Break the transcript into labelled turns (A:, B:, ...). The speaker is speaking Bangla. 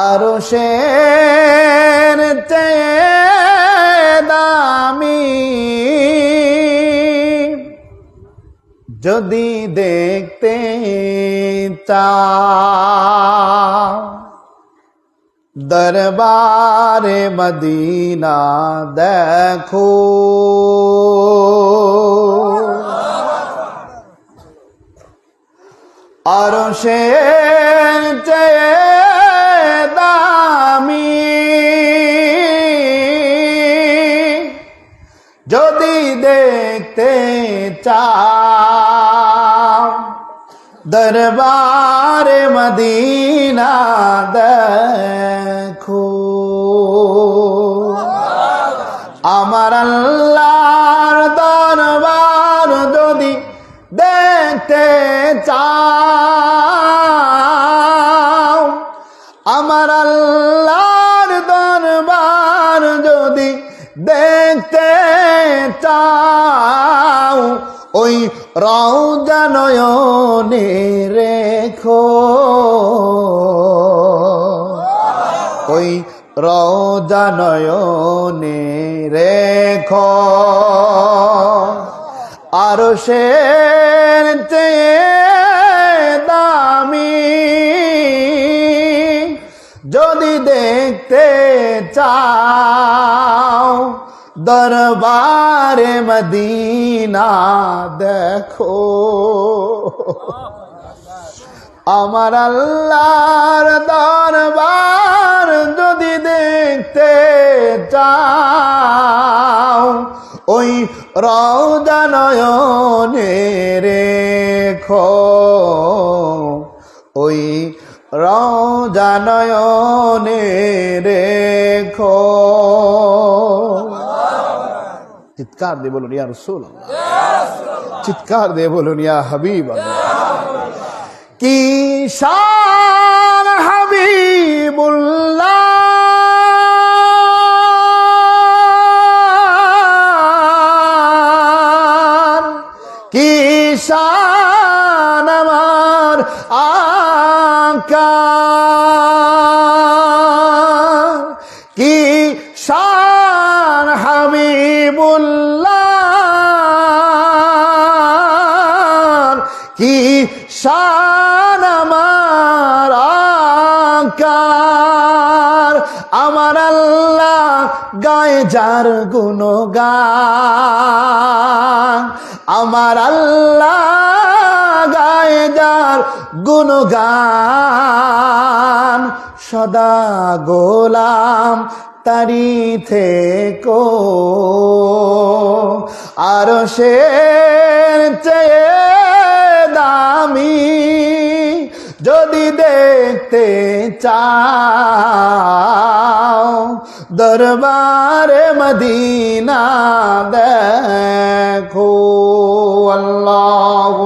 A: আরও সে দামি যদি দেখতে দরবারে মদিনা দেখো। আর সে যদি দেখতে চাও দরবারে মদিনা দেখো। আমার আল্লাহর দরবার যদি দেখতে চাও আমার আল্লাহর ওই নয়নে রেখো। ওই নয়নে রেখো। আরও সে দামি যদি দেখতে চাও দরবারে মদিনা দেখো। আমার আল্লাহর দরবার যদি দেখতে চাও, ওই রওজা নয়নে রেখো। ওই রওজা নয়নে রেখো। চিৎকার দিয়ে বলুন ইয়া রসুল চিৎকার দিয়ে বলুন ইয়া হাবিব কি শান হাবিবুল্লাহ? কি শান আমার আকার? আমার আল্লাহ গায়ে যার গুণগান। আমার আল্লাহ গায়ে যার গুণগান। সদা গোলাম তারি থেকো। আর সে যদি দেখতে চাও দরবারে মদিনা দেখো আল্লাহ